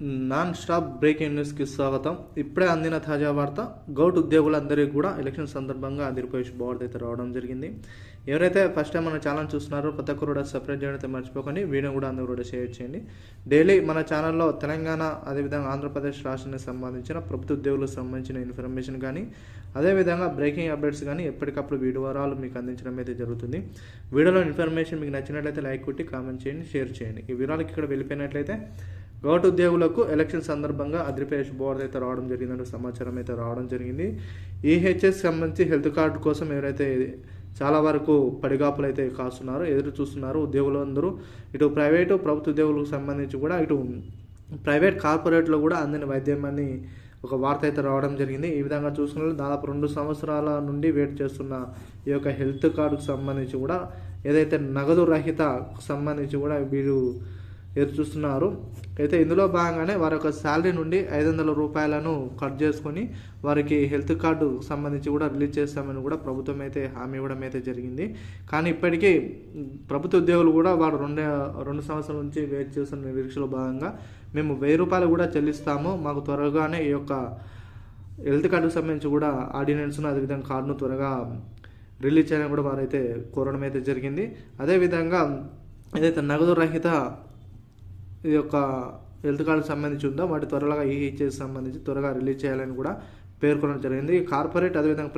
non stop breaking న్యూస్కి స్వాగతం. ఇప్పుడే అందిన తాజా వార్త గౌట్ ఉద్యోగులందరికీ కూడా ఎలక్షన్ సందర్భంగా ఆంధ్రప్రదేశ్ బోర్డు అయితే రావడం జరిగింది. ఎవరైతే ఫస్ట్ టైం మన ఛానల్ చూస్తున్నారో ప్రతి ఒక్కరు కూడా సబ్స్క్రైబ్ చేయడం అయితే మర్చిపోకండి. వీడియో కూడా అందరూ కూడా షేర్ చేయండి. డైలీ మన ఛానల్లో తెలంగాణ అదేవిధంగా ఆంధ్రప్రదేశ్ రాష్ట్రానికి సంబంధించిన ప్రభుత్వ ఉద్యోగులకు సంబంధించిన ఇన్ఫర్మేషన్ కానీ అదేవిధంగా బ్రేకింగ్ అప్డేట్స్ కానీ ఎప్పటికప్పుడు వీడియో వివరాలు మీకు అందించడం అయితే జరుగుతుంది. వీడియోలో ఇన్ఫర్మేషన్ మీకు నచ్చినట్లయితే లైక్ కొట్టి కామెంట్ చేయండి షేర్ చేయండి. ఈ వివరాలకి ఇక్కడ వెళ్ళిపోయినట్లయితే గవర్నమెంట్ ఉద్యోగులకు ఎలక్షన్ సందర్భంగా అదిరిపోయే శుభవార్త అయితే రావడం జరిగిందంటే సమాచారం అయితే రావడం జరిగింది. ఈహెచ్ఎస్ సంబంధించి హెల్త్ కార్డు కోసం ఎవరైతే చాలా వరకు పడిగాపులు అయితే కాస్తున్నారు ఎదురు చూస్తున్నారు ఉద్యోగులందరూ ఇటు ప్రైవేటు ప్రభుత్వ ఉద్యోగులకు సంబంధించి కూడా ఇటు ప్రైవేట్ కార్పొరేట్లో కూడా అందిన వైద్యం అని ఒక వార్త అయితే రావడం జరిగింది. ఈ విధంగా చూసుకున్న దాదాపు రెండు సంవత్సరాల నుండి వెయిట్ చేస్తున్న ఈ యొక్క హెల్త్ కార్డుకు సంబంధించి కూడా ఏదైతే నగదు రహిత సంబంధించి కూడా వీరు ఎదురు చూస్తున్నారు. అయితే ఇందులో భాగంగానే వారి యొక్క శాలరీ నుండి ఐదు వందల రూపాయలను కట్ చేసుకొని వారికి హెల్త్ కార్డు సంబంధించి కూడా రిలీజ్ చేస్తామని కూడా ప్రభుత్వం అయితే హామీ ఇవ్వడం అయితే జరిగింది. కానీ ఇప్పటికీ ప్రభుత్వ ఉద్యోగులు కూడా వారు రెండు రెండు సంవత్సరాల నుంచి వెయిట్ చేస్తున్న నిరీక్షలో భాగంగా మేము వెయ్యి రూపాయలు కూడా చెల్లిస్తాము. మాకు త్వరగానే ఈ యొక్క హెల్త్ కార్డుకు సంబంధించి కూడా ఆర్డినెన్స్ను అదేవిధంగా కార్డును త్వరగా రిలీజ్ చేయాలని కూడా వారైతే కోరడం అయితే జరిగింది. అదేవిధంగా ఏదైతే నగదు రహిత ఈ యొక్క హెల్త్ కార్డుకి సంబంధించి ఉందో? వాటి త్వరగా ఈహెచ్ఎస్ సంబంధించి త్వరగా రిలీజ్ చేయాలని కూడా పేర్కొనడం జరిగింది. కార్పొరేట్ అదేవిధంగా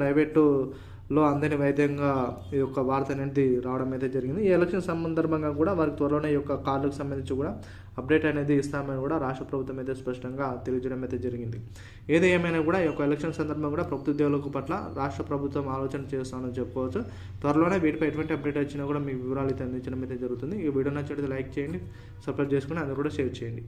లో అందని వైద్యంగా ఈ యొక్క వార్త అనేది రావడం అయితే జరిగింది. ఈ ఎలక్షన్ సందర్భంగా కూడా వారికి త్వరలోనే ఈ యొక్క కార్డుకు సంబంధించి కూడా అప్డేట్ అనేది ఇస్తామని కూడా రాష్ట్ర ప్రభుత్వం అయితే స్పష్టంగా తెలియజేయడం అయితే జరిగింది. ఏది ఏమైనా కూడా ఈ యొక్క ఎలక్షన్ సందర్భంగా కూడా ప్రభుత్వ ఉద్యోగులకు పట్ల రాష్ట్ర ప్రభుత్వం ఆలోచన చేస్తామని చెప్పుకోవచ్చు. త్వరలోనే వీటిపై ఎటువంటి అప్డేట్ వచ్చినా కూడా మీ వివరాలు అయితే అందించడం అయితే జరుగుతుంది. ఈ వీడియో నచ్చితే లైక్ చేయండి సబ్స్క్రైబ్ చేసుకుని అందరూ కూడా షేర్ చేయండి.